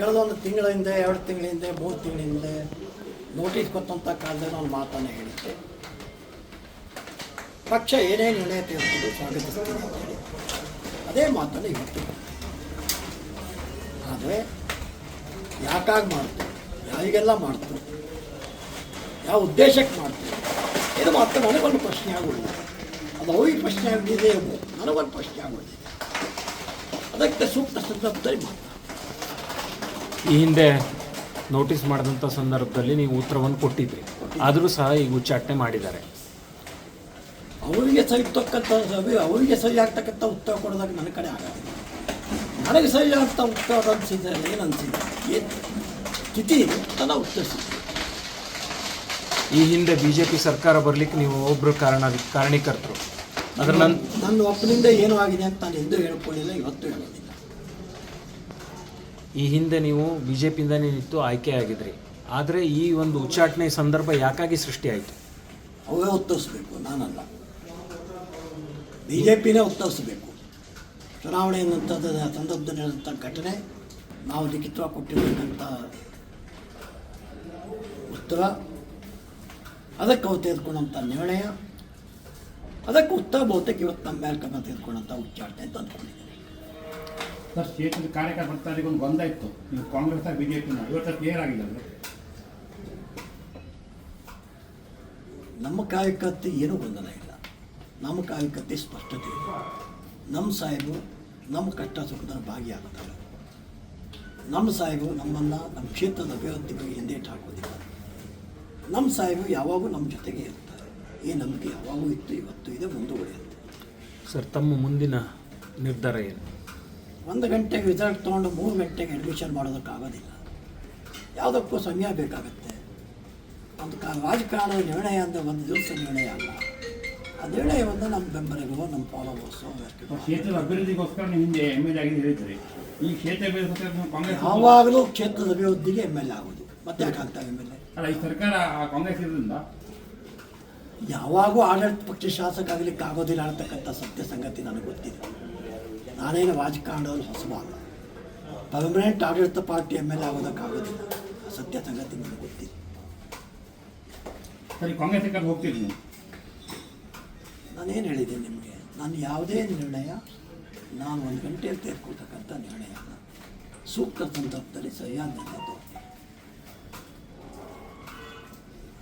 ಕಳೆದ ಒಂದು ತಿಂಗಳ ಹಿಂದೆ ಎರಡು ತಿಂಗಳ ಹಿಂದೆ ಮೂರು ತಿಂಗಳ ಹಿಂದೆ ನೋಟಿಸ್ ಕೊಟ್ಟಂಥ ಕಾಲದಲ್ಲಿ ನಾನು ಮಾತನ್ನು ಹೇಳಿದ್ದೆ. ಪಕ್ಷ ಏನೇ ನಿರ್ಣಯ ತೆಗೆದುಕೊಂಡು ಸ್ವಾಗತಿಸ್ತೀನಿ ಅದೇ ಮಾತನ್ನು ಇವತ್ತು ಆದರೆ ಯಾಕಾಗಿ ಮಾಡ್ತು, ಯಾರಿಗೆಲ್ಲ ಮಾಡ್ತು, ಯಾವ ಉದ್ದೇಶಕ್ಕೆ ಮಾಡ್ತು, ಇದು ಮಾತ್ರ ನನಗೊಂದು ಪ್ರಶ್ನೆ ಆಗುವುದಿಲ್ಲ ಅದು ಅವ್ರಿಗೆ ಪ್ರಶ್ನೆ ಆಗಿದೆ ನನಗೊಂದು ಪ್ರಶ್ನೆ ಆಗುವುದಿಲ್ಲ ಅದಕ್ಕೆ ಸೂಕ್ತ ಸಂದರ್ಭದಲ್ಲಿ ಮಾತ್ರ ಈ ಹಿಂದೆ ನೋಟಿಸ್ ಮಾಡಿದಂಥ ಸಂದರ್ಭದಲ್ಲಿ ನೀವು ಉತ್ತರವನ್ನು ಕೊಟ್ಟಿದ್ರಿ. ಆದರೂ ಸಹ ಈಗ ಉಚ್ಚಾಟನೆ ಮಾಡಿದ್ದಾರೆ. ಅವರಿಗೆ ಸರಿ ತಕ್ಕಂಥ ಸಭೆ ಅವರಿಗೆ ಸರಿ ಆಗ್ತಕ್ಕಂಥ ಉತ್ತರ ಕೊಡೋದಾಗ ನನ್ನ ಕಡೆ ಆಗಲ್ಲ. ನನಗೆ ಸರಿ ಆಗ್ತಾ ಉತ್ತರ ಅನಿಸಿದೆ ಏನು ಅನಿಸಿದೆ ಏನು ಸ್ಥಿತಿ ಅಂತ ನಾವು ಈ ಹಿಂದೆ ಬಿ ಜೆ ಪಿ ಸರ್ಕಾರ ಬರಲಿಕ್ಕೆ ನೀವು ಒಬ್ಬರು ಕಾರಣ ಕಾರಣೀಕರ್ತರು. ಅದರ ನನ್ನ ನನ್ನ ಒಪ್ಪಿನಿಂದ ಏನು ಆಗಿದೆ ಅಂತ ನಾನು ಎಂದೂ ಹೇಳ್ಕೊಳ್ಳಿಲ್ಲ ಇವತ್ತು ಹೇಳೋದಿಲ್ಲ ಈ ಹಿಂದೆ ನೀವು ಬಿ ಜೆ ಪಿಯಿಂದನೇ ನಿಂತು ಆಯ್ಕೆಯಾಗಿದ್ರಿ ಆದರೆ ಈ ಒಂದು ಉಚ್ಚಾಟನೆ ಸಂದರ್ಭ ಯಾಕಾಗಿ ಸೃಷ್ಟಿಯಾಯಿತು? ಅವೇ ಉತ್ತರಿಸಬೇಕು, ನಾನಲ್ಲ. ಬಿ ಜೆ ಪಿನೇ ಉತ್ತರಿಸಬೇಕು. ಚುನಾವಣೆ ಅನ್ನಂಥದ್ದು ಸಂದರ್ಭದಲ್ಲಿ ನಡೆದಂಥ ಘಟನೆ, ನಾವು ಲಿಖಿತವಾಗಿ ಕೊಟ್ಟಿರ್ತಕ್ಕಂಥ ಉತ್ತರ, ಅದಕ್ಕೆ ಅವ್ರು ತೆಗೆದುಕೊಂಡಂಥ ನಿರ್ಣಯ, ಅದಕ್ಕೆ ಉತ್ತರ ಬಹುತೇಕ ಇವತ್ತು ನಮ್ಮ ಮೇಲೆ ಕ್ರಮ ತೆಗೆದುಕೊಂಡಂಥ ಉಚ್ಚಾಟನೆ ಅಂತ ಸರ್ ಕ್ಷೇತ್ರದ ಕಾರ್ಯಕರ್ತರಿಗೆ ಒಂದು ಗೊಂದಲ ಇತ್ತು. ನೀವು ಕಾಂಗ್ರೆಸ್ ಬಿಜೆಪಿನ ಇವತ್ತು ಕ್ಲಿಯರ್ ಆಗಿಲ್ಲ? ನಮ್ಮ ಕಾರ್ಯಕರ್ತೆ ಏನೂ ಗೊಂದಲ ಇಲ್ಲ. ನಮ್ಮ ಕಾರ್ಯಕರ್ತೆ ಸ್ಪಷ್ಟತೆ ಇದೆ. ನಮ್ಮ ಸಾಹೇಬು ನಮ್ಮ ಕಷ್ಟ ಸುಖದಲ್ಲಿ ಭಾಗಿಯಾಗುತ್ತಾರೆ ನಮ್ಮ ಸಾಹೇಬು ನಮ್ಮನ್ನು ನಮ್ಮ ಕ್ಷೇತ್ರದ ಅಭಿವೃದ್ಧಿ ಬಗ್ಗೆ ಹಿಂದೇಟು ಹಾಕೋದಿಲ್ಲ. ನಮ್ಮ ಸಾಹೇಬು ಯಾವಾಗೂ ನಮ್ಮ ಜೊತೆಗೆ ಇರ್ತಾರೆ. ಈ ನಂಬಿಕೆ ಯಾವಾಗೂ ಇತ್ತು ಇವತ್ತು ಇದೆ ಮುಂದುವರಿಯುತ್ತೆ. ಸರ್ ತಮ್ಮ ಮುಂದಿನ ನಿರ್ಧಾರ ಏನು? ಒಂದು ಗಂಟೆಗೆ ರಿಸಲ್ಟ್ ತೊಗೊಂಡು ಮೂರು ಗಂಟೆಗೆ ಅಡ್ಮಿಷನ್ ಮಾಡೋದಕ್ಕಾಗೋದಿಲ್ಲ. ಯಾವುದಕ್ಕೂ ಸಮಯ ಬೇಕಾಗುತ್ತೆ. ಒಂದು ಕಾ ರಾಜಕಾರಣದ ನಿರ್ಣಯ ಅಂತ ಒಂದು ದಿವಸ ನಿರ್ಣಯ ಅಲ್ಲ. ಆ ನಿರ್ಣಯವನ್ನು ನಮ್ಮ ಬೆಂಬಲಿಗರು ನಮ್ಮ ಫಾಲೋವರ್ಸು ಕ್ಷೇತ್ರದ ಅಭಿವೃದ್ಧಿಗೋಸ್ಕರ ಹಿಂದೆ ಎಂ ಎಲ್ ಆಗಿ ಹೇಳಿದ್ರಿ ಈ ಕ್ಷೇತ್ರ ಕಾಂಗ್ರೆಸ್ ಯಾವಾಗಲೂ ಕ್ಷೇತ್ರದ ಅಭಿವೃದ್ಧಿಗೆ ಎಂ ಎಲ್ ಎ ಆಗೋದು. ಮತ್ತೆ ಯಾಕೆ ಎಂ ಎಲ್ ಎ ಅಲ್ಲ ಈ ಸರ್ಕಾರ ಕಾಂಗ್ರೆಸ್ ಇರೋದ್ರಿಂದ? ಯಾವಾಗೂ ಆಡಳಿತ ಪಕ್ಷ ಶಾಸಕ ಆಗಲಿಕ್ಕೆ ಆಗೋದಿಲ್ಲ ಅನ್ನತಕ್ಕಂಥ ಸತ್ಯ ಸಂಗತಿ ನನಗೆ ಗೊತ್ತಿದೆ. ನಾನೇನು ರಾಜಕಾರಣದಲ್ಲಿ ಹೊಸಬ ಅಲ್ಲ. ಪರ್ಮನೆಂಟ್ ಆಡಳಿತ ಪಾರ್ಟಿ ಎಂ ಎಲ್ ಎ ಆಗೋದಕ್ಕಾಗೋದಿಲ್ಲ. ಸತ್ಯ ಸಂಗತಿ ನನಗೆ ಗೊತ್ತಿಲ್ಲ. ಸರಿ ಕಾಂಗ್ರೆಸ್ ನೀವು? ನಾನೇನು ಹೇಳಿದ್ದೀನಿ ನಿಮಗೆ? ನಾನು ಯಾವುದೇ ನಿರ್ಣಯ ನಾನು ಒಂದು ಗಂಟೆಯಲ್ಲಿ ತೆಗೆದುಕೊಳ್ತಕ್ಕಂಥ ನಿರ್ಣಯ. ಸೂಕ್ತ ಸಂದರ್ಭದಲ್ಲಿ ಸರಿಯಾದ ನಿರ್ಣಯ.